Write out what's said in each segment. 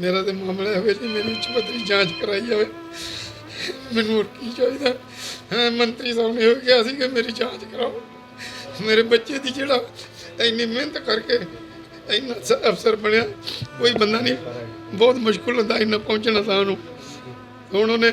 ਮੇਰਾ ਤੇ ਮਾਮਲਾ ਹੋਵੇ ਜੀ, ਮੇਰੀ ਉੱਚ ਪੱਧਰੀ ਜਾਂਚ ਕਰਾਈ ਜਾਵੇ। ਮੈਨੂੰ ਹੋਰ ਕੀ ਚਾਹੀਦਾ? ਹਾਂ, ਮੰਤਰੀ ਸਾਹਿਬ ਨੇ ਉਹ ਕਿਹਾ ਸੀ ਕਿ ਮੇਰੀ ਜਾਂਚ ਕਰਾਓ। ਮੇਰੇ ਬੱਚੇ ਦੀ ਜਿਹੜਾ ਇੰਨੀ ਮਿਹਨਤ ਕਰਕੇ ਇੰਨਾ ਸ- ਅਫਸਰ ਬਣਿਆ, ਕੋਈ ਬੰਦਾ ਨਹੀਂ। ਬਹੁਤ ਮੁਸ਼ਕਲ ਹੁੰਦਾ ਇੰਨਾ ਪਹੁੰਚਣਾ ਤਾਂ ਉਹਨੂੰ ਹੁਣ ਉਹਨੇ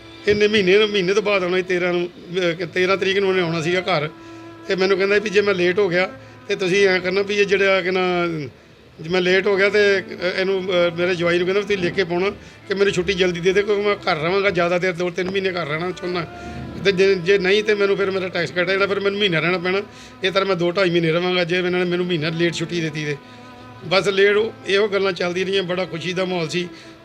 ਇੰਨੇ ਮਹੀਨੇ ਨੂੰ ਮਹੀਨੇ ਤੋਂ ਬਾਅਦ ਆਉਣਾ ਸੀ 13 ਨੂੰ, ਅਹ 13 ਤਰੀਕ ਨੂੰ ਉਹਨੇ ਆਉਣਾ ਸੀਗਾ ਘਰ। ਤੇ ਮੈਨੂੰ ਕਹਿੰਦਾ ਵੀ ਜੇ ਮੈਂ ਲੇਟ ਹੋ ਗਿਆ, ਤੇ ਤੁਸੀਂ ਐਂ ਕਰਨਾ ਵੀ ਇਹ ਜਿਹੜਾ ਕਿ ਨਾ, ਜੇ ਮੈਂ ਲੇਟ ਹੋ ਗਿਆ ਤੇ, ਅਹ ਇਹਨੂੰ, ਅਹ ਮੇਰੇ ਜਵਾਈ ਨੂੰ ਕਹਿੰਦਾ ਵੀ ਤੁਸੀਂ ਲਿਖ ਕੇ ਪਾਉਣਾ ਕਿ ਮੈਨੂੰ ਛੁੱਟੀ ਜਲਦੀ ਦੇ ਦੇ, ਕਿਉਂਕਿ ਮੈਂ ਘਰ ਰਵਾਂਗਾ ਜ਼ਿਆਦਾ ਦੇਰ, ਦੋ ਤਿੰਨ ਮਹੀਨੇ ਘਰ ਰਹਿਣਾ ਚਾਹੁੰਦਾ। ਤੇ ਜੇ ਜੇ ਨਹੀਂ ਤੇ ਮੈਨੂੰ ਫਿਰ ਮੇਰਾ ਟੈਕਸ ਕੱਟਿਆ ਜਾਣਾ ਫਿਰ ਮੈਨੂੰ ਮਹੀਨਾ ਰਹਿਣਾ ਪੈਣਾ। ਇਹ ਤਰ੍ਹਾਂ ਮੈਂ ਦੋ ਢਾਈ ਮਹੀਨੇ ਰਵਾਂਗਾ ਜੇ ਇਹਨਾਂ ਨੇ ਮੈਨੂੰ ਮਹੀਨਾ ਲੇਟ ਛੁੱਟੀ ਦਿੱਤੀ ਤੇ। ਬਸ ਲੇਟ ਉਹ- ਇਹੋ ਗੱਲਾਂ ਚੱਲਦੀਆਂ ਰਹੀਆਂ, ਬੜਾ ਖੁਸ਼ੀ ਦਾ ਮਾਹੌਲ ਸੀ।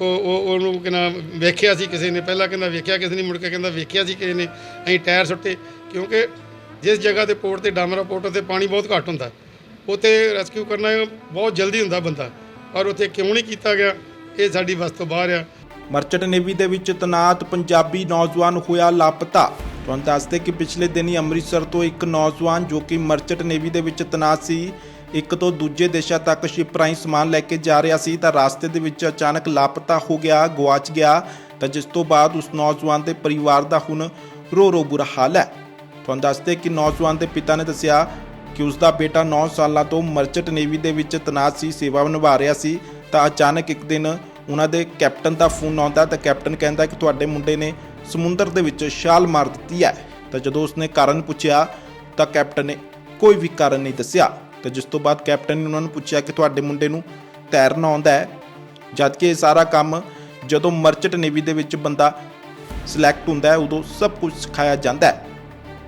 ਉਹ ਉਹ ਉਹਨੂੰ ਕਿਨਾ ਵੇਖਿਆ ਸੀ ਕਿਸੇ ਨੇ? ਪਹਿਲਾਂ ਕਹਿੰਦਾ ਵੇਖਿਆ ਕਿਸੇ ਨੇ, ਮੁੜ ਕੇ ਕਹਿੰਦਾ ਵੇਖਿਆ ਸੀ ਕਿਸੇ ਨੇ। ਅਸੀਂ ਟਾਇਰ ਸੁੱਟੇ, ਕਿਉਂਕਿ ਜਿਸ ਜਗ੍ਹਾ ਤੇ ਪੋਰਟ ਤੇ ਡਾਮਰਾ ਪੋਰਟ ਤੇ ਪਾਣੀ ਬਹੁਤ ਘੱਟ ਹੁੰਦਾ। ਉੱਥੇ ਰੈਸਕਿਊ ਕਰਨਾ ਬਹੁਤ ਜਲਦੀ ਹੁੰਦਾ ਬੰਦਾ। ਪਰ ਉੱਥੇ ਕਿਉਂ ਨਹੀਂ ਕੀਤਾ ਗਿਆ? ਇਹ ਸਾਡੀ ਵਸ ਤੋਂ ਬਾਹਰ ਆ। ਮਰਚਟ ਨੇਵੀ ਦੇ ਵਿੱਚ ਤਨਾਤ ਪੰਜਾਬੀ ਨੌਜਵਾਨ ਹੋਇਆ ਲਾਪਤਾ। ਤੁਹਾਨੂੰ ਦੱਸਦੇ ਕਿ ਪਿਛਲੇ ਦਿਨ ਹੀ ਅੰਮ੍ਰਿਤਸਰ ਤੋਂ ਇੱਕ ਨੌਜਵਾਨ ਜੋ ਕਿ ਮਰਚਟ ਨੇਵੀ ਦੇ ਵਿੱਚ ਤਨਾਤ ਸੀ ਇੱਕ ਤੋਂ ਦੂਜੇ ਦੇਸ਼ਾਂ ਤੱਕ ਸ਼ਿਪ ਰਾਹੀਂ ਸਮਾਨ ਲੈ ਕੇ ਜਾ ਰਿਹਾ ਸੀ, ਤਾਂ ਰਾਸਤੇ ਦੇ ਵਿੱਚ ਅਚਾਨਕ ਲਾਪਤਾ ਹੋ ਗਿਆ ਗਵਾਚ ਗਿਆ, ਤਾਂ ਜਿਸ ਤੋਂ ਬਾਅਦ ਉਸ ਨੌਜਵਾਨ ਦੇ ਪਰਿਵਾਰ ਦਾ ਹੁਣ ਰੋ ਰੋ ਬੁਰਾ ਹਾਲ ਹੈ। ਤੁਹਾਨੂੰ ਦੱਸਦੇ ਕਿ ਨੌਜਵਾਨ ਦੇ ਪਿਤਾ ਨੇ ਦੱਸਿਆ ਕਿ ਉਸ ਦਾ ਬੇਟਾ 9 ਸਾਲਾਂ ਤੋਂ ਮਰਚੈਂਟ ਨੇਵੀ ਦੇ ਵਿੱਚ ਤੈਨਾਤ ਸੀ, ਸੇਵਾ ਨਿਭਾ ਰਿਹਾ ਸੀ, ਤਾਂ ਅਚਾਨਕ ਇੱਕ ਦਿਨ ਉਹਨਾਂ ਦੇ ਕੈਪਟਨ ਦਾ ਫੋਨ ਆਉਂਦਾ, ਤਾਂ ਕੈਪਟਨ ਕਹਿੰਦਾ ਕਿ ਤੁਹਾਡੇ ਮੁੰਡੇ ਨੇ ਸਮੁੰਦਰ ਦੇ ਵਿੱਚ ਛਾਲ ਮਾਰ ਦਿੱਤੀ ਹੈ। ਤਾਂ ਜਦੋਂ ਉਸਨੇ ਕਾਰਨ ਪੁੱਛਿਆ, ਤਾਂ ਕੈਪਟਨ ਨੇ ਕੋਈ ਵੀ ਕਾਰਨ ਨਹੀਂ ਦੱਸਿਆ। ਤਾਂ ਜਿਸ ਤੋਂ ਬਾਅਦ ਕੈਪਟਨ ਨੇ ਉਹਨਾਂ ਨੂੰ ਪੁੱਛਿਆ ਕਿ ਤੁਹਾਡੇ ਮੁੰਡੇ ਨੂੰ ਤੈਰਨਾ ਆਉਂਦਾ ਹੈ। ਜਦ ਕਿ ਇਹ ਸਾਰਾ ਕੰਮ ਜਦੋਂ ਮਰਚੈਂਟ ਨੇਵੀ ਦੇ ਵਿੱਚ ਬੰਦਾ ਸਿਲੈਕਟ ਹੁੰਦਾ ਹੈ, ਉਦੋਂ ਸਭ ਕੁਝ ਸਿਖਾਇਆ ਜਾਂਦਾ ਹੈ।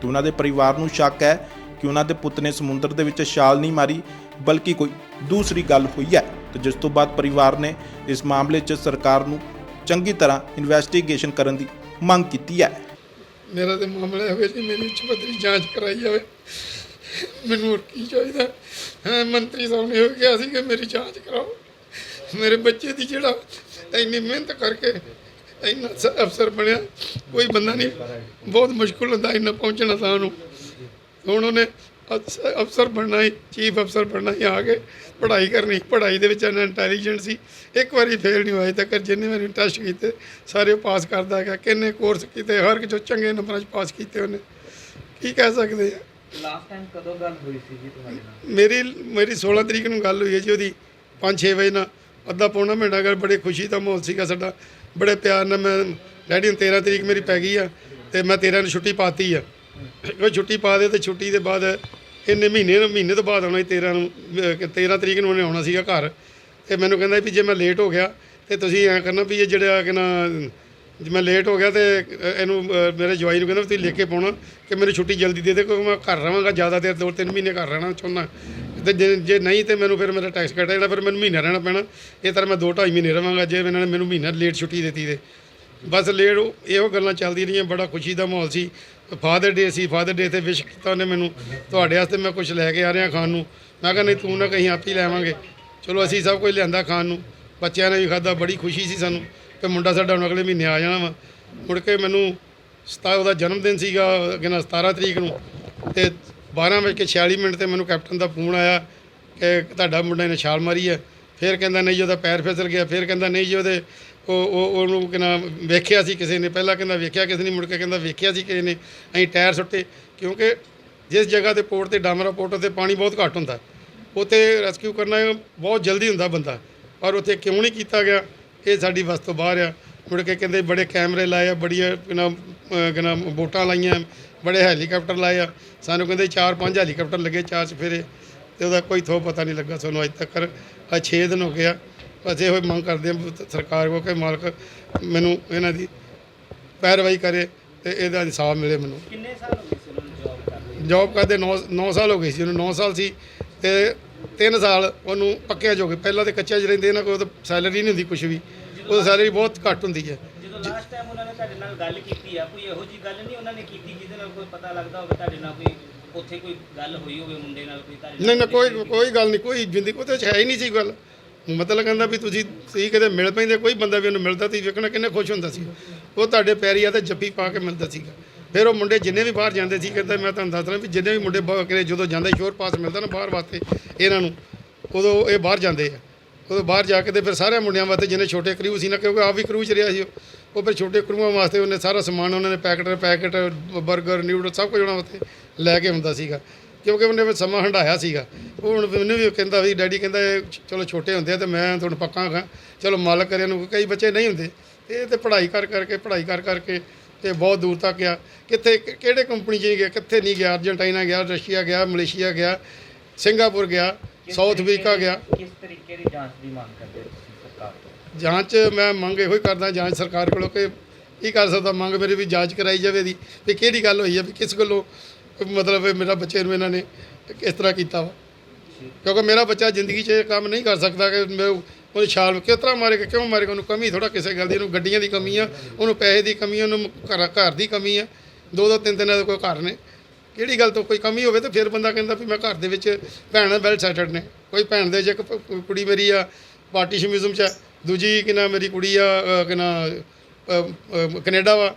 ਤੇ ਉਹਨਾਂ ਦੇ ਪਰਿਵਾਰ ਨੂੰ ਸ਼ੱਕ ਹੈ ਕਿ ਉਹਨਾਂ ਦੇ ਪੁੱਤ ਨੇ ਸਮੁੰਦਰ ਦੇ ਵਿੱਚ ਛਾਲ ਨਹੀਂ ਮਾਰੀ, ਬਲਕਿ ਕੋਈ ਦੂਸਰੀ ਗੱਲ ਹੋਈ ਹੈ। ਤੇ ਜਿਸ ਤੋਂ ਬਾਅਦ ਪਰਿਵਾਰ ਨੇ ਇਸ ਮਾਮਲੇ 'ਚ ਸਰਕਾਰ ਨੂੰ ਚੰਗੀ ਤਰ੍ਹਾਂ ਇਨਵੈਸਟੀਗੇਸ਼ਨ ਕਰਨ ਦੀ ਮੰਗ ਕੀਤੀ ਹੈ। ਮੇਰਾ ਤੇ ਮਾਮਲਾ ਹੋਵੇ ਜੀ ਮੈਨੂੰ ਉੱਚ ਪੱਧਰੀ ਜਾਂਚ ਕਰਾਈ ਜਾਵੇ। ਮੈਨੂੰ ਹੋਰ ਕੀ ਚਾਹੀਦਾ? ਹੈ, ਮੰਤਰੀ ਸਾਹਿਬ ਨੇ ਇਹ ਕਿਹਾ ਸੀ ਕਿ ਮੇਰੀ ਜਾਂਚ ਕਰਾਓ। ਮੇਰੇ ਬੱਚੇ ਦੀ ਜਿਹੜਾ ਇੰਨੀ ਮਿਹਨਤ ਕਰਕੇ ਇੰਨਾ ਸ- ਅਫਸਰ ਬਣਿਆ, ਕੋਈ ਬੰਦਾ ਨਹੀਂ। ਬਹੁਤ ਮੁਸ਼ਕਲ ਹੁੰਦਾ ਇੰਨਾ ਪਹੁੰਚਣਾ ਤਾਂ ਉਹਨੂੰ ਹੁਣ ਉਹਨੇ ਅਫਸ- ਅਫਸਰ ਬਣਨਾ ਹੀ ਚੀਫ ਅਫਸਰ ਬਣਨਾ ਹੀ ਆ ਕੇ ਪੜ੍ਹਾਈ ਕਰਨੀ। ਪੜ੍ਹਾਈ ਦੇ ਵਿੱਚ ਇਹਨਾਂ ਇੰਟੈਲੀਜੈਂਟ ਸੀ। ਇੱਕ ਵਾਰੀ ਫੇਲ ਨਹੀਂ ਹੋਇਆ ਤੱਕ, ਜਿੰਨੇ ਵਾਰੀ ਟੈਸਟ ਕੀਤੇ, ਸਾਰੇ ਪਾਸ ਕਰਦਾ ਹੈਗਾ ਕਿੰਨੇ ਕੋਰਸ ਕੀਤੇ, ਹਰ ਇੱਕ ਚੋਂ ਚੰਗੇ ਨੰਬਰਾਂ 'ਚ ਪਾਸ ਕੀਤੇ ਉਹਨੇ। ਕੀ ਕਹਿ ਸਕਦੇ ਆ? ਲਾਸਟ ਟਾਈਮ ਕਦੋਂ ਗੱਲ ਹੋਈ ਸੀ ਜੀ ਤੁਹਾਡੇ ਨਾਲ? ਮੇਰੀ ਮੇਰੀ 16 ਤਰੀਕ ਨੂੰ ਗੱਲ ਹੋਈ ਹੈ ਜੀ ਉਹਦੀ 5-6 ਵਜੇ ਨਾਲ। ਅੱਧਾ ਪੌਣਾ ਮਹੀਨਾ ਗੱਲ ਬੜੇ ਖੁਸ਼ੀ ਦਾ ਮਾਹੌਲ ਸੀਗਾ ਸਾਡਾ, ਬੜੇ ਪਿਆਰ ਨਾਲ ਮੈਂ, ਡੈਡੀ ਨੂੰ 13 ਤਰੀਕ ਮੇਰੀ ਪੈ ਗਈ ਆ, ਤੇ ਮੈਂ 13 ਨੂੰ ਛੁੱਟੀ ਪਾਤੀ ਆ। ਉਹ ਛੁੱਟੀ ਪਾ ਦੇ ਤੇ ਛੁੱਟੀ ਦੇ ਬਾਅਦ ਇੰਨੇ ਮਹੀਨੇ ਨੂੰ ਮਹੀਨੇ ਤੋਂ ਬਾਅਦ ਆਉਣਾ ਸੀ 13 ਨੂੰ, ਅਹ 13 ਤਰੀਕ ਨੂੰ ਉਹਨੇ ਆਉਣਾ ਸੀਗਾ ਘਰ। ਤੇ ਮੈਨੂੰ ਕਹਿੰਦਾ ਵੀ ਜੇ ਮੈਂ ਲੇਟ ਹੋ ਗਿਆ, ਤੇ ਤੁਸੀਂ ਐਂ ਕਰਨਾ ਵੀ ਇਹ ਜਿਹੜਾ ਕਿ ਨਾ ਜੇ ਮੈਂ ਲੇਟ ਹੋ ਗਿਆ ਤੇ ਇਹਨੂੰ ਮੇਰੇ ਜਵਾਈ ਨੂੰ ਕਹਿੰਦਾ ਵੀ ਤੁਸੀਂ ਲੈ ਕੇ ਪਾਉਣਾ ਕਿ ਮੈਨੂੰ ਛੁੱਟੀ ਜਲਦੀ ਦੇ ਦੇ, ਕਿਉਂਕਿ ਮੈਂ ਘਰ ਰਵਾਂਗਾ ਜ਼ਿਆਦਾ ਦੇਰ, ਦੋ ਤਿੰਨ ਮਹੀਨੇ ਘਰ ਰਹਿਣਾ ਚਾਹੁੰਦਾ। ਤੇ ਜੇ ਜੇ ਨਹੀਂ ਤੇ ਮੈਨੂੰ ਫਿਰ ਮੇਰਾ ਟੈਕਸ ਕੱਟਿਆ ਜਾਣਾ ਫਿਰ ਮੈਨੂੰ ਮਹੀਨਾ ਰਹਿਣਾ ਪੈਣਾ। ਇਹ ਤਰ੍ਹਾਂ ਮੈਂ ਦੋ ਢਾਈ ਮਹੀਨੇ ਰਵਾਂਗਾ ਜੇ ਇਹਨਾਂ ਨੇ ਮੈਨੂੰ ਮਹੀਨਾ ਲੇਟ ਛੁੱਟੀ ਦਿੱਤੀ ਤੇ। ਬਸ ਲੇਟ ਉਹ- ਇਹੋ ਗੱਲਾਂ ਚੱਲਦੀਆਂ ਰਹੀਆਂ, ਬੜਾ ਖੁਸ਼ੀ ਦਾ ਮਾਹੌਲ ਸੀ। ਫਾਦਰ ਡੇ ਸੀ ਫਾਦਰ ਡੇ ਤੇ ਵਿਸ਼ ਕੀਤਾ ਉਹਨੇ ਮੈਨੂੰ। ਤੁਹਾਡੇ ਵਾਸਤੇ ਮੈਂ ਕੁਝ ਲੈ ਕੇ ਆ ਰਿਹਾ ਖਾਣ ਨੂੰ। ਮੈਂ ਕਿਹਾ, ਨਹੀਂ, ਤੂੰ ਨਾ ਕਹੀਂ, ਆਪ ਹੀ ਲੈਵਾਂਗੇ ਚਲੋ, ਅਸੀਂ ਸਭ ਕੁਝ ਲਿਆਂਦਾ ਖਾਣ ਨੂੰ। ਬੱਚਿਆਂ ਨੇ ਵੀ ਖਾਦਾ ਬੜੀ ਖੁਸ਼ੀ ਸੀ ਸਾਨੂੰ। ਕਿ ਮੁੰਡਾ ਸਾਡਾ ਹੁਣ ਅਗਲੇ ਮਹੀਨੇ ਆ ਜਾਣਾ ਵਾ। ਮੁੜ ਕੇ ਮੈਨੂੰ ਸਤਾ ਉਹਦਾ ਜਨਮ ਦਿਨ ਸੀਗਾ ਕਿਨਾ 17 ਤਰੀਕ ਨੂੰ। ਤੇ 12 ਵਜੇ ਕੇ 46 ਮਿੰਟ ਤੇ ਮੈਨੂੰ ਕੈਪਟਨ ਦਾ ਫੋਨ ਆਇਆ ਕਿ ਤੁਹਾਡਾ ਮੁੰਡਾ ਨੇ ਛਾਲ ਮਾਰੀ ਹੈ ਫਿਰ ਕਹਿੰਦਾ, ਨਹੀਂ ਜੀ, ਉਹਦਾ ਪੈਰ ਫਿਸਲ ਗਿਆ। ਫਿਰ ਕਹਿੰਦਾ, ਨਹੀਂ ਜੀ, ਉਹਦੇ ਉਹ ਉਹ, ਉਹਨੂੰ ਕਿਨਾ ਵੇਖਿਆ ਸੀ ਕਿਸੇ ਨੇ? ਪਹਿਲਾਂ ਕਹਿੰਦਾ, ਵੇਖਿਆ ਕਿਸੇ ਨੇ? ਮੁੜ ਕੇ ਕਹਿੰਦਾ, ਵੇਖਿਆ ਸੀ ਕਿਸੇ ਨੇ। ਅਸੀਂ ਟਾਇਰ ਸੁੱਟੇ, ਕਿਉਂਕਿ ਜਿਸ ਜਗ੍ਹਾ ਤੇ ਪੋਰਟ ਤੇ ਡਾਮਰਾ ਪੋਰਟ ਤੇ ਪਾਣੀ ਬਹੁਤ ਘੱਟ ਹੁੰਦਾ। ਉੱਥੇ ਰੈਸਕਿਊ ਕਰਨਾ ਬਹੁਤ ਜਲਦੀ ਹੁੰਦਾ ਬੰਦਾ, ਪਰ ਉੱਥੇ ਕਿਉਂ ਨਹੀਂ ਕੀਤਾ ਗਿਆ? ਇਹ ਸਾਡੀ ਵੱਸ ਤੋਂ ਬਾਹਰ ਆ। ਮੁੜ ਕੇ ਕਹਿੰਦੇ ਬੜੇ ਕੈਮਰੇ ਲਾਏ ਆ ਬੜੀਆਂ ਕਿਨਾ ਕਿਨਾ ਬੋਟਾਂ ਲਾਈਆਂ ਬੜੇ ਹੈਲੀਕਾਪਟਰ ਲਾਏ ਆ। ਸਾਨੂੰ ਕਹਿੰਦੇ ਚਾਰ ਪੰਜ ਹੈਲੀਕਾਪਟਰ ਲੱਗੇ ਚਾਰ ਚਫੇਰੇ ਤੇ ਉਹਦਾ ਕੋਈ ਥੋ ਪਤਾ ਨਹੀਂ ਲੱਗਾ ਸਾਨੂੰ ਅੱਜ ਤੱਕ ਆ 6 ਦਿਨ ਹੋ ਗਿਆ ਬਸ ਇਹੋ ਮੰਗ ਕਰਦੇ ਆ ਸਰਕਾਰ ਕੋ ਕਿ ਮਾਲਕ ਮੈਨੂੰ ਇਹਨਾਂ ਦੀ ਪੈਰਵਾਈ ਕਰੇ ਤੇ ਇਹਦਾ ਇਨਸਾਫ ਮਿਲੇ ਮੈਨੂੰ। ਕਿੰਨੇ ਸਾਲ ਹੋ ਗਏ ਸੀ ਉਹਨਾਂ ਨੂੰ ਜੌਬ ਕਰਦੇ ਜੌਬ ਕਰਦੇ 9 9 ਸਾਲ ਹੋ ਗਏ ਸੀ ਉਹਨੂੰ 9 ਸਾਲ ਸੀ ਤੇ 3 ਸਾਲ ਉਹਨੂੰ ਪੱਕਿਆ ਜੋ ਗਏ। ਪਹਿਲਾਂ ਤੇ ਕੱਚਾ 'ਚ ਰਹਿੰਦੇ ਨਾ ਕੋਈ ਤਾਂ ਸੈਲਰੀ ਨਹੀਂ ਹੁੰਦੀ ਕੁਝ ਵੀ। ਉਹ ਸੈਲਰੀ ਬਹੁਤ ਘੱਟ ਹੁੰਦੀ ਹੈ। ਜਦੋਂ ਲਾਸਟ ਟਾਈਮ ਉਹਨਾਂ ਨੇ ਤੁਹਾਡੇ ਨਾਲ ਗੱਲ ਕੀਤੀ ਆ ਕੋਈ ਇਹੋ ਜੀ ਗੱਲ ਨਹੀਂ ਉਹਨਾਂ ਨੇ ਕੀਤੀ ਜਿਹਦੇ ਨਾਲ ਕੋਈ ਪਤਾ ਲੱਗਦਾ ਹੋਵੇ ਤੁਹਾਡੇ ਨਾਲ ਕੋਈ ਉੱਥੇ ਕੋਈ ਗੱਲ ਹੋਈ ਹੋਵੇ ਮੁੰਡੇ ਨਾਲ ਕੋਈ ਤੁਹਾਡੇ ਨਹੀਂ ਨਾ ਕੋਈ ਨਾਲ ਕੋਈ ਗੱਲ ਨਹੀਂ ਕੋਈ ਜ਼ਿੰਦਗੀ ਉਹਦੇ 'ਚ ਹੈ ਹੀ ਨਹੀਂ ਸੀ ਗੱਲ। ਮਤਲਬ ਕਹਿੰਦਾ ਵੀ ਤੁਸੀਂ ਤੁਸੀਂ ਕਿਤੇ ਮਿਲ ਪੈਂਦੇ ਕੋਈ ਬੰਦਾ ਵੀ ਉਹਨੂੰ ਮਿਲਦਾ ਤੁਸੀਂ ਵੇਖਣਾ ਕਿੰਨੇ ਖੁਸ਼ ਹੁੰਦਾ ਸੀ। ਉਹ ਤੁਹਾਡੇ ਪੈਰੀ ਆ ਤੇ ਜੱਫੀ ਪਾ ਕੇ ਮਿਲਦਾ ਸੀਗਾ। ਫਿਰ ਉਹ ਮੁੰਡੇ ਜਿੰਨੇ ਵੀ ਬਾਹਰ ਜਾਂਦੇ ਸੀ, ਕਹਿੰਦਾ ਮੈਂ ਤੁਹਾਨੂੰ ਦੱਸਦਾ ਵੀ ਜਿੰਨੇ ਵੀ ਮੁੰਡੇ ਬਾਹਰ ਜਦੋਂ ਜਾਂਦੇ ਸ਼ੋਰ ਪਾਸ ਮਿਲਦਾ ਨਾ ਬਾਹਰ ਵਾਸਤੇ, ਇਹਨਾਂ ਨੂੰ। ਉਦੋਂ ਇਹ ਬਾਹਰ ਜਾਂਦੇ ਆ। ਉਦੋਂ ਬਾਹਰ ਜਾ ਕੇ ਤੇ ਫਿਰ ਸਾਰੇ ਮੁੰਡਿਆਂ ਵਾਸਤੇ ਜਿੰਨੇ ਛੋਟੇ ਕਰੂ ਸੀ ਨਾ, ਕਿਉਂਕਿ ਆਪ ਵੀ ਕਰੂ ਚ ਰਿਹਾ ਸੀ ਉਹ। ਫਿਰ ਛੋਟੇ ਕਰੂਆਂ ਵਾਸਤੇ ਉਹਨੇ ਸਾਰਾ ਸਮਾਨ, ਉਹਨਾਂ ਨੇ ਪੈਕਟ ਪੈਕਟ 버ਗਰ ਨਿਊਡਲ ਸਭ ਕੁਝ ਉਹਨਾਂ ਵਾਸਤੇ ਲੈ ਕੇ ਹੁੰਦਾ ਸੀਗਾ। ਕਿਉਂਕਿ ਉਹਨੇ ਫਿਰ ਸਮਾਂ ਹੰਡਾਇਆ ਸੀਗਾ। ਉਹ ਹੁਣ ਮੈਨੂੰ ਵੀ ਕਹਿੰਦਾ ਵੀ, ਡੈਡੀ ਕਹਿੰਦਾ ਇਹ ਚਲੋ ਛੋਟੇ ਹੁੰਦੇ ਆ ਤੇ ਮੈਂ ਤੁਹਾਨੂੰ ਪੱਕਾ ਹਾਂ ਚਲੋ ਮਾਲਕ ਕਰੇ ਨੂੰ, ਕਈ ਬੱਚੇ ਨਹੀਂ ਹੁੰਦੇ। ਇਹ ਤੇ ਪੜ੍ਹਾਈ ਕਰ ਕਰਕੇ ਪੜ੍ਹਾਈ ਕਰ ਕਰਕੇ ਤੇ ਬਹੁਤ ਦੂਰ ਤੱਕ ਗਿਆ। ਕਿੱਥੇ ਕਿਹੜੇ ਕੰਪਨੀ 'ਚ ਗਿਆ? ਕਿੱਥੇ ਨਹੀਂ ਗਿਆ? ਅਰਜਨਟਾਈਨਾ ਗਿਆ ਰਸ਼ੀਆ ਗਿਆ ਮਲੇਸ਼ੀਆ ਗਿਆ ਸਿੰਗਾਪੁਰ ਗਿਆ ਕਿਸ ਸਾਊਥ ਅਫਰੀਕਾ ਗਿਆ। ਕਿਸ ਤਰੀਕੇ ਦੀ ਜਾਂਚ ਦੀ ਮੰਗ ਕਰਦੇ ਤੁਸੀਂ ਸਰਕਾਰ ਤੋਂ? ਜਾਂਚ ਮੈਂ ਮੰਗ ਇਹੋ ਹੀ ਕਰਦਾ ਜਾਂਚ ਸਰਕਾਰ ਕੋਲੋਂ ਕਿ ਕੀ ਕਰ ਸਕਦਾ? ਮੰਗ ਮੇਰੀ ਵੀ ਜਾਂਚ ਕਰਾਈ ਜਾਵੇ ਦੀ ਵੀ ਕਿਹੜੀ ਗੱਲ ਹੋਈ ਹੈ? ਵੀ ਕਿਸ ਗੱਲੋਂ ਮਤਲਬ ਮੇਰਾ ਬੱਚੇ ਨੂੰ ਇਹਨਾਂ ਨੇ ਇਸ ਤਰ੍ਹਾਂ ਕੀਤਾ ਵਾ? ਕਿਉਂਕਿ ਮੇਰਾ ਬੱਚਾ ਜ਼ਿੰਦਗੀ 'ਚ ਇਹ ਕੰਮ ਨਹੀਂ ਕਰ ਸਕਦਾ ਕਿ ਮੈਂ ਉਹਨੂੰ ਛਾਲ ਕਿਸ ਤਰ੍ਹਾਂ ਮਾਰੇਗਾ ਕਿਉਂ ਮਾਰੇਗਾ ਉਹਨੂੰ ਕਮੀ ਥੋੜਾ ਕਿਸੇ ਗੱਲ ਦੀ ਉਹਨੂੰ ਗੱਡੀਆਂ ਦੀ ਕਮੀ ਆ ਉਹਨੂੰ ਪੈਸੇ ਦੀ ਕਮੀ ਉਹਨੂੰ ਘਰ ਘਰ ਦੀ ਕਮੀ ਆ। ਦੋ ਦੋ ਤਿੰਨ ਤਿੰਨ ਕੋਈ ਘਰ ਨੇ। ਕਿਹੜੀ ਗੱਲ ਤੋਂ ਕੋਈ ਕਮੀ ਹੋਵੇ ਤਾਂ ਫਿਰ ਬੰਦਾ ਕਹਿੰਦਾ ਵੀ ਮੈਂ ਘਰ ਦੇ ਵਿੱਚ ਭੈਣਾਂ ਵੈਲ ਸੈਟਲਡ ਨੇ। ਕੋਈ ਭੈਣ ਦੇ ਜੇ ਇੱਕ ਕੁੜੀ ਮੇਰੀ ਆ ਪਾਰਟੀਸ਼ਨਿਜ਼ਮ 'ਚ ਆ, ਦੂਜੀ ਕਿ ਨਾ ਮੇਰੀ ਕੁੜੀ ਆ ਅ, ਕਿ ਨਾ ਅ, ਅ, ਕੈਨੇਡਾ ਵਾ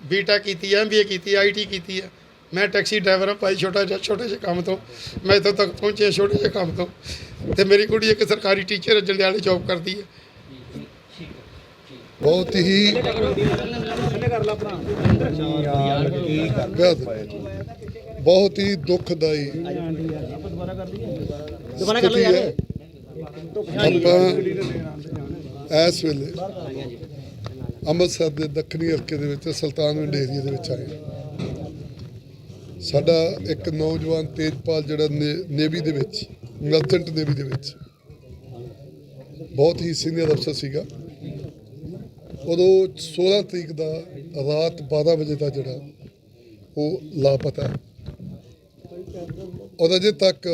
ਬੀਟੈਕ ਕੀਤੀ ਆ ਐਮਬੀਏ ਕੀਤੀ ਆਈਟੀ ਕੀਤੀ ਆ। ਮੈਂ ਟੈਕਸੀ ਡਰਾਈਵਰ ਹਾਂ ਭਾਈ ਛੋਟਾ ਜਿਹਾ ਛੋਟੇ ਜਿਹੇ ਕੰਮ ਤੋਂ। ਮੈਂ ਇੱਥੋਂ ਤੱਕ ਪਹੁੰਚਿਆ ਛੋਟੇ ਜਿਹੇ ਕੰਮ ਤੋਂ। ਤੇ ਮੇਰੀ ਕੁੜੀ ਇੱਕ ਸਰਕਾਰੀ ਟੀਚਰ ਜੰਡਿਆਲੇ ਜੌਬ ਕਰਦੀ ਹੈ। ਬਹੁਤ ਹੀ ਬਹੁਤ ਹੀ ਦੁਖਦਾਈ ਸਥਿਤੀ ਹੈ। ਆਪਾਂ ਇਸ ਵੇਲੇ ਅੰਮ੍ਰਿਤਸਰ ਦੇ ਦੱਖਣੀ ਹਲਕੇ ਦੇ ਵਿੱਚ ਸੁਲਤਾਨਵਿੰਡ ਏਰੀਆ ਦੇ ਵਿੱਚ ਆਏ। ਸਾਡਾ ਇੱਕ ਨੌਜਵਾਨ ਤੇਜਪਾਲ ਜਿਹੜਾ ਨੇਵੀ ਦੇ ਵਿੱਚ ਮਰਚੈਂਟ ਨੇਵੀ ਦੇ ਵਿੱਚ ਬਹੁਤ ਹੀ ਸੀਨੀਅਰ ਅਫਸਰ ਸੀਗਾ। ਉਦੋਂ 16 ਤਰੀਕ ਦਾ ਰਾਤ 12 ਵਜੇ ਦਾ ਜਿਹੜਾ ਉਹ ਲਾਪਤਾ। ਹੈ ਔਰ ਅਜੇ ਤੱਕ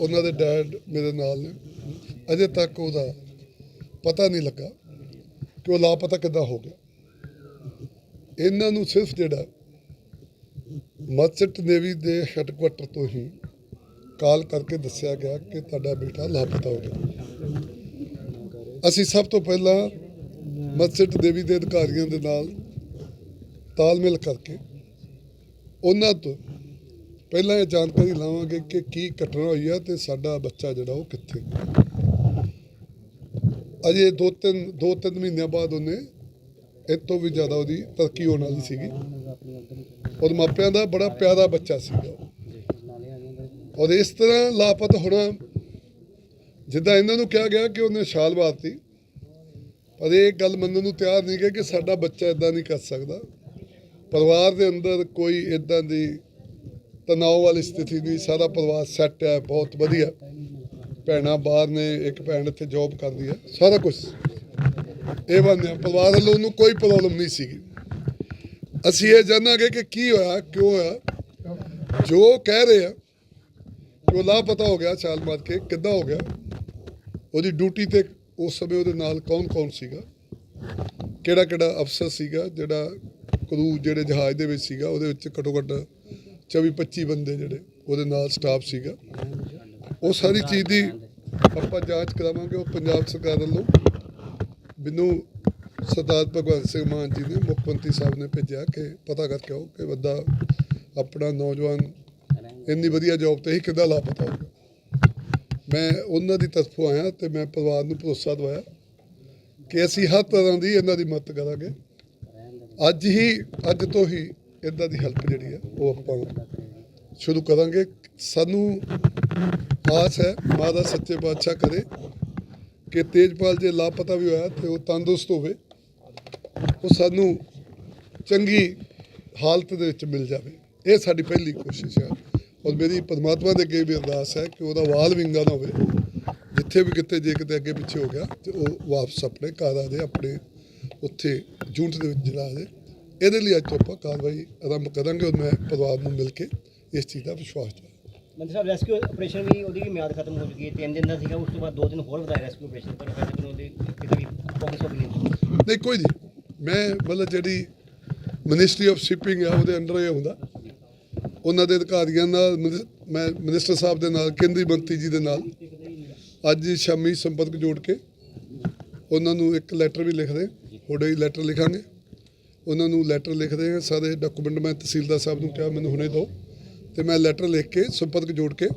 ਉਹਨਾਂ ਦੇ ਡੈਡ ਮੇਰੇ ਨਾਲ ਨੇ। ਅਜੇ ਤੱਕ ਉਹਦਾ ਪਤਾ ਨਹੀਂ ਲੱਗਾ ਕਿ ਉਹ ਲਾਪਤਾ ਕਿੱਦਾਂ ਹੋ ਗਿਆ। ਇਹਨਾਂ ਨੂੰ ਸਿਰਫ ਜਿਹੜਾ ਮਰਚੈਂਟ ਨੇਵੀ ਦੇ ਹੈੱਡਕੁਆਟਰ ਤੋਂ ਹੀ ਕਾਲ ਕਰਕੇ ਦੱਸਿਆ ਗਿਆ ਕਿ ਤੁਹਾਡਾ ਬੇਟਾ ਲਾਪਤਾ ਹੋ ਗਿਆ। ਅਸੀਂ ਸਭ ਤੋਂ ਪਹਿਲਾਂ ਮਸਜਿਦ ਦੇਵੀ ਦੇ ਅਧਿਕਾਰੀਆਂ ਦੇ ਨਾਲ ਤਾਲਮੇਲ ਕਰਕੇ ਉਹਨਾਂ ਤੋਂ ਪਹਿਲਾਂ ਇਹ ਜਾਣਕਾਰੀ ਲਾਵਾਂਗੇ ਕਿ ਕੀ ਘਟਨਾ ਹੋਈ ਹੈ ਤੇ ਸਾਡਾ ਬੱਚਾ ਜਿਹੜਾ ਉਹ ਕਿੱਥੇ। ਅਜੇ ਦੋ ਤਿੰਨ ਦੋ ਤਿੰਨ ਮਹੀਨਿਆਂ ਬਾਅਦ ਉਹਨੇ ਇਹ ਤੋਂ ਵੀ ਜ਼ਿਆਦਾ ਉਹਦੀ ਤਰੱਕੀ ਹੋਣ ਵਾਲੀ ਸੀਗੀ। ਔਰ ਮਾਪਿਆਂ ਦਾ ਬੜਾ ਪਿਆਰਾ ਬੱਚਾ ਸੀਗਾ। ਔਰ ਇਸ ਤਰ੍ਹਾਂ ਲਾਪਤ ਹੋਣਾ, ਜਿੱਦਾਂ ਇਹਨਾਂ ਨੂੰ ਕਿਹਾ ਗਿਆ ਕਿ ਉਹਨੇ ਛਾਲ ਮਾਰਤੀ, ਪਰ ਇਹ ਗੱਲ ਮੰਨਣ ਨੂੰ ਤਿਆਰ ਨਹੀਂ ਗੇ ਕਿ ਸਾਡਾ ਬੱਚਾ ਇਦਾਂ ਨਹੀਂ ਕਰ ਸਕਦਾ। ਪਰਿਵਾਰ ਦੇ ਅੰਦਰ ਕੋਈ ਇਦਾਂ ਦੀ ਤਣਾਅ ਵਾਲੀ ਸਥਿਤੀ ਨਹੀਂ, ਸਾਰਾ ਪਰਿਵਾਰ ਸੈੱਟ ਹੈ, ਬਹੁਤ ਵਧੀਆ। ਭੈਣਾਂ ਬਾਹਰ ਨੇ, ਇੱਕ ਭੈਣ ਇੱਥੇ ਜੌਬ ਕਰਦੀ ਹੈ, ਸਾਰਾ ਕੁਝ ਇਹ ਬੰਦੇ, ਪਰਿਵਾਰ ਵੱਲੋਂ ਉਹਨੂੰ ਕੋਈ ਪ੍ਰੋਬਲਮ ਨਹੀਂ ਸੀਗੀ। ਅਸੀਂ ਇਹ ਜਾਣਾਂਗੇ ਕਿ ਕੀ ਹੋਇਆ, ਕਿਉਂ ਹੋਇਆ। ਜੋ ਕਹਿ ਰਹੇ ਆ ਕਿ ਉਹ ਲਾਪਤਾ ਹੋ ਗਿਆ ਛਾਲ ਮਾਰ ਕੇ ਕਿੱਦਾਂ ਹੋ ਗਿਆ। ਉਹਦੀ ਡਿਊਟੀ ਤੇ ਉਸ ਸਮੇਂ ਉਹਦੇ ਨਾਲ ਕੌਣ-ਕੌਣ ਸੀਗਾ? ਕਿਹੜਾ ਕਿਹੜਾ ਅਫਸਰ ਸੀਗਾ? ਜਿਹੜਾ ਕਰੂ ਜਿਹੜੇ ਜਹਾਜ਼ ਦੇ ਵਿੱਚ ਸੀਗਾ, ਉਹਦੇ ਵਿੱਚ ਘੱਟੋ ਘੱਟ 24 25 ਬੰਦੇ ਜਿਹੜੇ ਉਹਦੇ ਨਾਲ ਸਟਾਫ ਸੀਗਾ। ਉਹ ਸਾਰੀ ਚੀਜ਼ ਦੀ ਆਪਾਂ ਜਾਂਚ ਕਰਾਵਾਂਗੇ, ਉਹ ਪੰਜਾਬ ਸਰਕਾਰ ਵੱਲੋਂ। ਮੈਨੂੰ ਸਰਦਾਰ ਭਗਵੰਤ ਸਿੰਘ ਮਾਨ ਜੀ ਨੇ ਮੁੱਖ ਮੰਤਰੀ ਸਾਹਿਬ ਨੇ ਭੇਜਿਆ ਕਿ ਪਤਾ ਕਰਕੇ ਆਓ ਕਿ ਬੰਦਾ ਆਪਣਾ ਨੌਜਵਾਨ ਇੰਨੀ ਵਧੀਆ ਜੌਬ ਤੇ ਹੀ ਕਿੱਦਾਂ ਲਾਪਤਾ ਹੋ ਗਿਆ ਮੈਂ ਉਹਨਾਂ ਦੀ ਤਰਫੋਂ ਆਇਆ ਤੇ ਮੈਂ ਪਰਿਵਾਰ ਨੂੰ ਭਰੋਸਾ ਦਵਾਇਆ ਕਿ ਅਸੀਂ ਹਰ ਤਰ੍ਹਾਂ ਦੀ ਇਹਨਾਂ ਦੀ ਮਦਦ ਕਰਾਂਗੇ। ਅੱਜ ਹੀ, ਅੱਜ ਤੋਂ ਹੀ ਇਹਨਾਂ ਦੀ ਹੈਲਪ ਜਿਹੜੀ ਹੈ ਉਹ ਆਪਾਂ ਸ਼ੁਰੂ ਕਰਾਂਗੇ। ਸਾਨੂੰ ਆਸ ਹੈ ਮਾਂ ਸੱਚੇ ਪਾਤਸ਼ਾਹ ਕਰੇ ਕਿ ਤੇਜਪਾਲ ਜੇ ਲਾਪਤਾ ਵੀ ਹੋਇਆ ਤੇ ਉਹ ਤੰਦਰੁਸਤ ਹੋਵੇ, ਉਹ ਸਾਨੂੰ ਚੰਗੀ ਹਾਲਤ ਦੇ ਵਿੱਚ ਮਿਲ ਜਾਵੇ। ਇਹ ਸਾਡੀ ਪਹਿਲੀ ਕੋਸ਼ਿਸ਼ ਹੈ। ਔਰ ਮੇਰੀ ਪਰਮਾਤਮਾ ਦੇ ਅੱਗੇ ਵੀ ਅਰਦਾਸ ਹੈ ਕਿ ਉਹਦਾ ਵਾਲ ਵਿੰਗਾ ਨਾ ਹੋਵੇ। ਜਿੱਥੇ ਵੀ ਕਿਤੇ ਜੇ ਕਿਤੇ ਅੱਗੇ ਪਿੱਛੇ ਹੋ ਗਿਆ ਤੇ ਉਹ ਵਾਪਸ ਆਪਣੇ ਘਰ ਆ ਜਾਏ ਆਪਣੇ ਉੱਥੇ ਜੂਨਟ ਦੇ ਵਿੱਚ ਜਲਾ ਜਾਏ। ਇਹਦੇ ਲਈ ਅੱਜ ਤੋਂ ਆਪਾਂ ਕਾਰਵਾਈ ਆਰੰਭ ਕਰਾਂਗੇ ਔਰ ਮੈਂ ਪਰਿਵਾਰ ਨੂੰ ਮਿਲ ਕੇ ਇਸ ਚੀਜ਼ ਦਾ ਵਿਸ਼ਵਾਸ ਦਿਵਾਇਆ ਮੰਤਰੀ ਸਾਹਿਬ ਰੈਸਕਿਊ ਆਪਰੇਸ਼ਨ ਵੀ ਉਹਦੀ ਵੀ ਮਿਆਦ ਖਤਮ ਹੋ ਚੁੱਕੀ ਹੈ। ਤਿੰਨ ਦਿਨ ਦਾ ਸੀਗਾ ਉਸ ਤੋਂ ਬਾਅਦ ਦੋ ਦਿਨ ਹੋਰ ਵਧਾਇਆ ਰੈਸਕਿਊ ਆਪਰੇਸ਼ਨ ਪਰ ਕਹਿੰਦੇ ਕਿ ਉਹਦੇ ਕਿਤੇ ਵੀ ਫੋਕਸ ਹੋ ਨਹੀਂ। ਨਹੀਂ ਕੋਈ ਨਹੀਂ। ਮੈਂ ਮਤਲਬ ਜਿਹੜੀ ਮਿਨਿਸਟਰੀ ਆਫ ਸ਼ਿਪਿੰਗ ਆ ਉਹਦੇ ਅੰਡਰ ਇਹ ਹੁੰਦਾ। ਉਹਨਾਂ ਦੇ ਅਧਿਕਾਰੀਆਂ ਨਾਲ ਮੈਂ ਮਿਨਿਸਟਰ ਸਾਹਿਬ ਦੇ ਨਾਲ ਕੇਂਦਰੀ ਮੰਤਰੀ ਜੀ ਦੇ ਨਾਲ ਅੱਜ ਸ਼ਾਮੀ ਸੰਪਰਕ ਜੋੜ ਕੇ ਉਹਨਾਂ ਨੂੰ ਇੱਕ ਲੈਟਰ ਵੀ ਲਿਖਦੇ ਹੁਣੇ ਹੀ ਲੈਟਰ ਲਿਖਾਂਗੇ। ਉਹਨਾਂ ਨੂੰ ਲੈਟਰ ਲਿਖਦੇ ਹਾਂ। ਸਾਰੇ ਡਾਕੂਮੈਂਟ ਮੈਂ ਤਹਿਸੀਲਦਾਰ ਸਾਹਿਬ ਨੂੰ ਕਿਹਾ ਮੈਨੂੰ ਹੁਣੇ ਦਿਓ। ਤੇ ਮੈਂ ਲੈਟਰ ਲਿਖ ਕੇ ਸੰਪਰਕ ਜੋੜ ਕੇ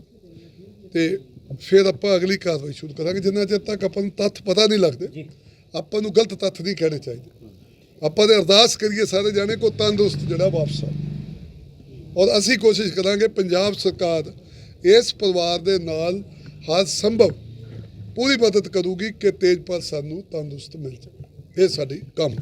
ਤੇ ਫਿਰ ਆਪਾਂ ਅਗਲੀ ਕਾਰਵਾਈ ਸ਼ੁਰੂ ਕਰਾਂਗੇ। ਜਿੰਨਾ ਚਿਰ ਤੱਕ ਆਪਾਂ ਨੂੰ ਤੱਥ ਪਤਾ ਨਹੀਂ ਲੱਗਦੇ ਆਪਾਂ ਨੂੰ ਗਲਤ ਤੱਥ ਨਹੀਂ ਕਹਿਣੇ ਚਾਹੀਦੇ। ਆਪਾਂ ਦੇ ਅਰਦਾਸ ਕਰੀਏ ਸਾਰੇ ਜਾਣੇ ਕੋ ਤੰਦਰੁਸਤ ਜਿਹੜਾ ਵਾਪਸ ਆ ਔਰ ਅਸੀਂ ਕੋਸ਼ਿਸ਼ ਕਰਾਂਗੇ ਪੰਜਾਬ ਸਰਕਾਰ ਇਸ ਪਰਿਵਾਰ ਦੇ ਨਾਲ ਹਰ ਸੰਭਵ ਪੂਰੀ ਮਦਦ ਕਰੂਗੀ ਕਿ ਤੇਜਪਾਲ ਸਾਨੂੰ ਤੰਦਰੁਸਤ ਮਿਲ ਜਾਵੇ। ਇਹ ਸਾਡੀ ਕੰਮ।